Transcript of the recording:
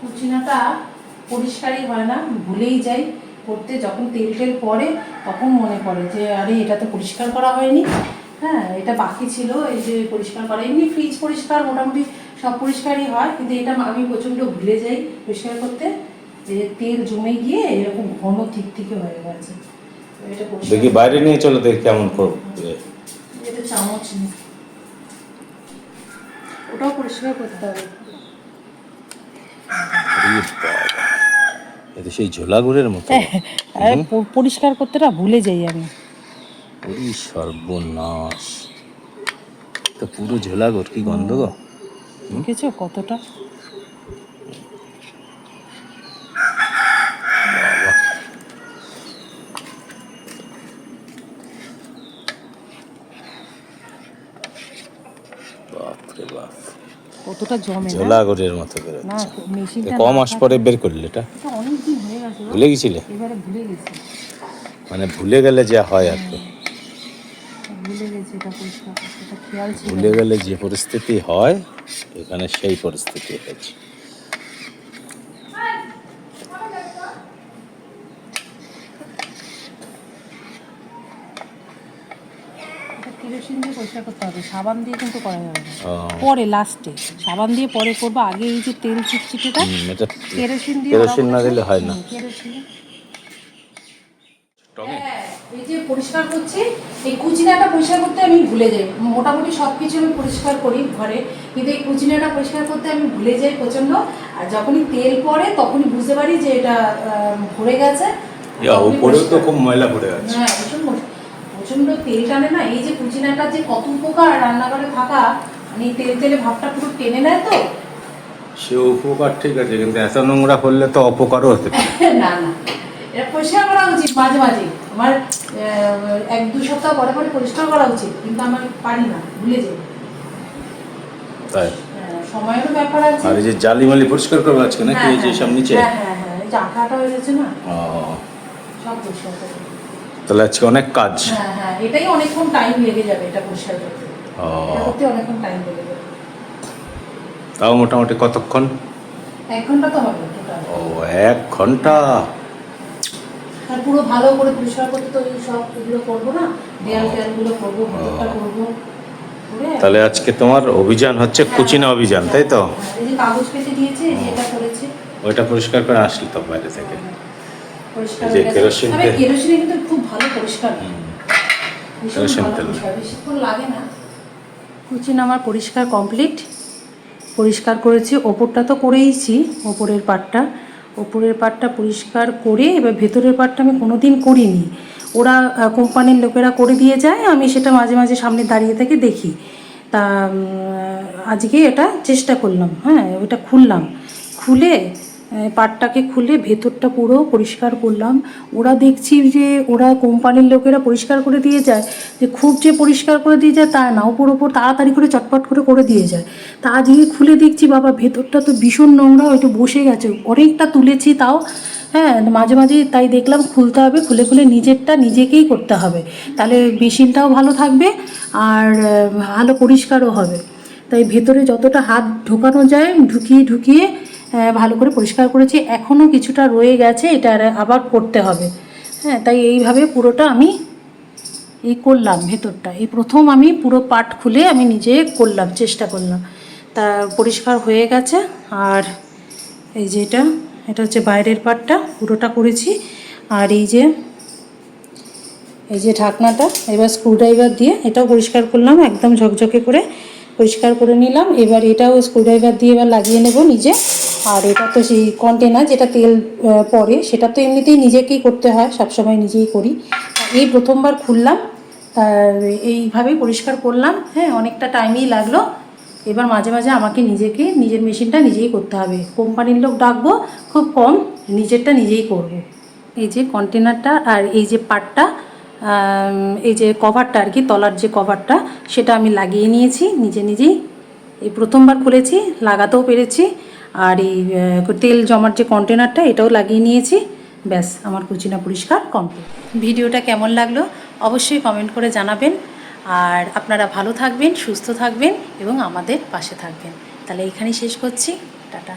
কুচিনাটা পরিষ্কারই হয় না ভুলেই যাই। করতে যখন তেল টেল পড়ে তখন মনে পড়ে যে আরে এটা তো পরিষ্কার করা হয়নি। হ্যাঁ এটা বাকি ছিল এই যে পরিষ্কার করা। এমনি ফ্রিজ পরিষ্কার মোটামুটি সব পরিষ্কারই হয়। কিন্তু এটা আমি প্রচণ্ড ভুলে যাই পরিষ্কার করতে। যে তেল জমে গিয়ে এরকম ঘন ঠিক থেকে হয়ে গেছে। তো এটা পরিষ্কার দেখি বাইরে নিয়ে চলো দেখি কেমন করবে এটা চামচ নেই ওটাও পরিষ্কার করতে হবে। এটা সেই ঝোলা গুড়ের মতো পরিষ্কার করতে না ভুলে যাই আমি। ওরে সর্বনাশ। তো পুরো ঝোলা গুড় কি গন্ধ গো? দেখেছ কতটা? বাপরে বাপ। কতটা জমে ঝোলা গুড়ের মতো না বেরোচ্ছে মেশিনটা ক মাস পরে বের করলে এটা? অনেক দিন হয়ে গেছে ভুলে গেছিলে? এবারে ভুলে গেছি। মানে ভুলে গেলে যা হয় আর কি। ভুলে গেছি এটা পরিষ্কার। এটা খেয়াল ছিল। ভুলে গেলে যে পরিস্থিতি হয় এখানে সেই পরিস্থিতি হয়েছে। কেরোসিন দিয়ে পরিষ্কার করতে হবে। সাবান দিয়ে কিন্তু করা যাবে না। পরে লাস্টে সাবান দিয়ে পরে করব। আগে এই যে তেল চিটচিটেটা কেরোসিন দিয়ে কেরোসিন না দিলে হয় না। কেরোসিন। হ্যাঁ, এই যে পরিষ্কার করছি এই কুচিনাটা পরিষ্কার করতে আমি ভুলে যাই। মোটামুটি সব কিছু আমি পরিষ্কার করি ঘরে। কিন্তু এই কুচিনাটা পরিষ্কার করতে আমি ভুলে যাই প্রচণ্ড। আর যখনই তেল পড়ে তখনই বুঝতে পারি যে এটা আহ, ভরে গেছে। উপরেও তো খুব ময়লা পড়ে আছে হ্যাঁ তেল টানে না এই যে কুচিনাটা যে কত উপকার রান্নাঘরে থাকা মানে তেল তেলে ভাবটা পুরো টেনে নেয় তো? সে উপকার ঠিক আছে কিন্তু এত নোংরা করলে তো অপকারও হতে না না। এটা পরিষ্কার করা উচিত মাঝে মাঝে। আমার এক দু সপ্তাহ পরে পরে পরিষ্কার করা উচিত কিন্তু আমার পারি না ভুলে যাই। তাই? হ্যাঁ, সময়েরও ব্যাপার আছে। আর এই যে পরিষ্কার করবে আজকে নাকি হ্যাঁ, এই যে হ্যাঁ, সব নিচে? হ্যাঁ হ্যাঁ হ্যাঁ এই যে আঠাটা হয়ে গেছে না? সব পরিষ্কার করতে হবে। তাহলে আজকে অনেক কাজ। হ্যাঁ হ্যাঁ এটাই অনেকক্ষণ টাইম লেগে যাবে এটা পরিষ্কার করতে। এটা করতে অনেকক্ষণ টাইম লেগে যাবে। তাও মোটামুটি কতক্ষণ? এক ঘণ্টা তো হবে ও এক ঘণ্টা। আর পুরো ভালো করে পরিষ্কার করতে তো এই সব এগুলো করব না দেয়াল টেয়ালগুলো করব ভেতরটা করব করে তাহলে আজকে তোমার অভিযান হচ্ছে কুচিনা অভিযান তাই তো? হ্যাঁ, কাগজ কেটে দিয়েছে এটা করেছে। ওইটা পরিষ্কার করে আসলি তো বাইরে থেকে। পরিষ্কার এই যে গেছে। কেরোসিন তবে তেল। কেরোসিনে কিন্তু খুব ভালো পরিষ্কার। কেরোসিন তেল। বেশিক্ষণ লাগে না। কুচিন আমার পরিষ্কার কমপ্লিট। পরিষ্কার করেছি ওপরটা তো করেইছি ওপরের পাটটা। ওপরের পাটটা পরিষ্কার করে এবার ভেতরের পাটটা আমি কোনো দিন করিনি। ওরা কোম্পানির লোকেরা করে দিয়ে যায় আমি সেটা মাঝে মাঝে সামনে দাঁড়িয়ে থেকে দেখি। তা আজকে এটা চেষ্টা করলাম হ্যাঁ ওটা খুললাম। খুলে পাটটাকে খুলে ভেতরটা পুরো পরিষ্কার করলাম। ওরা দেখছি যে ওরা কোম্পানির লোকেরা পরিষ্কার করে দিয়ে যায়। যে খুব যে পরিষ্কার করে দিয়ে যায় তা না, ওপর ওপর তাড়াতাড়ি করে চটপট করে করে দিয়ে যায়। তা আজকে খুলে দেখছি, বাবা, ভেতরটা তো ভীষণ নোংরা হয়তো বসে গেছে। অনেকটা তুলেছি তাও। হ্যাঁ মাঝে মাঝে তাই দেখলাম, খুলতে হবে, খুলে খুলে নিজেরটা নিজেকেই করতে হবে। তাহলে মেশিনটাও ভালো থাকবে আর ভালো পরিষ্কারও হবে। তাই ভেতরে যতটা হাত ঢোকানো যায়, ঢুকিয়ে ঢুকিয়ে ভালো করে পরিষ্কার করেছি। এখনও কিছুটা রয়ে গেছে, এটা আবার করতে হবে। হ্যাঁ তাই এইভাবে পুরোটা আমি এই করলাম ভেতরটা। এই প্রথম আমি পুরো পাট খুলে আমি নিজে করলাম, চেষ্টা করলাম। তা পরিষ্কার হয়ে গেছে, আর এই যে এটা এটা হচ্ছে বাইরের পাটটা, পুরোটা করেছি। আর এই যে এই যে ঢাকনাটা, এবার স্ক্রুড্রাইভার দিয়ে এটাও পরিষ্কার করলাম, একদম ঝকঝকে করে। পরিষ্কার করে নিলাম। এবার এটাও স্ক্রুড্রাইভার দিয়ে এবার লাগিয়ে নেব নিজে। আর এটা তো সেই কন্টেনার যেটা তেল পড়ে সেটা তো এমনিতেই নিজেকেই করতে হয়, সবসময় নিজেই করি। এই প্রথমবার খুললাম, আর এইভাবেই পরিষ্কার করলাম। হ্যাঁ অনেকটা টাইমই লাগল। এবার মাঝে মাঝে আমাকে নিজেকে, নিজের মেশিনটা নিজেই করতে হবে। কোম্পানির লোক ডাকবো, খুব কম, নিজেরটা নিজেই করব। এই যে কন্টেনারটা আর এই যে পাটটা এই যে কভারটা আর কি, তলার যে কভারটা সেটা আমি লাগিয়ে নিয়েছি, নিজে নিজেই। এই প্রথমবার খুলেছি, লাগাতেও পেরেছি। আর এই তেল জমার যে কন্টেনারটা এটাও লাগিয়ে নিয়েছি। ব্যাস, আমার কুচিনা পরিষ্কার কমপ্লিট ভিডিওটা কেমন লাগল, অবশ্যই কমেন্ট করে জানাবেন। আর আপনারা ভালো থাকবেন, সুস্থ থাকবেন এবং আমাদের পাশে থাকবেন। তাহলে এখানেই শেষ করছি। টাটা।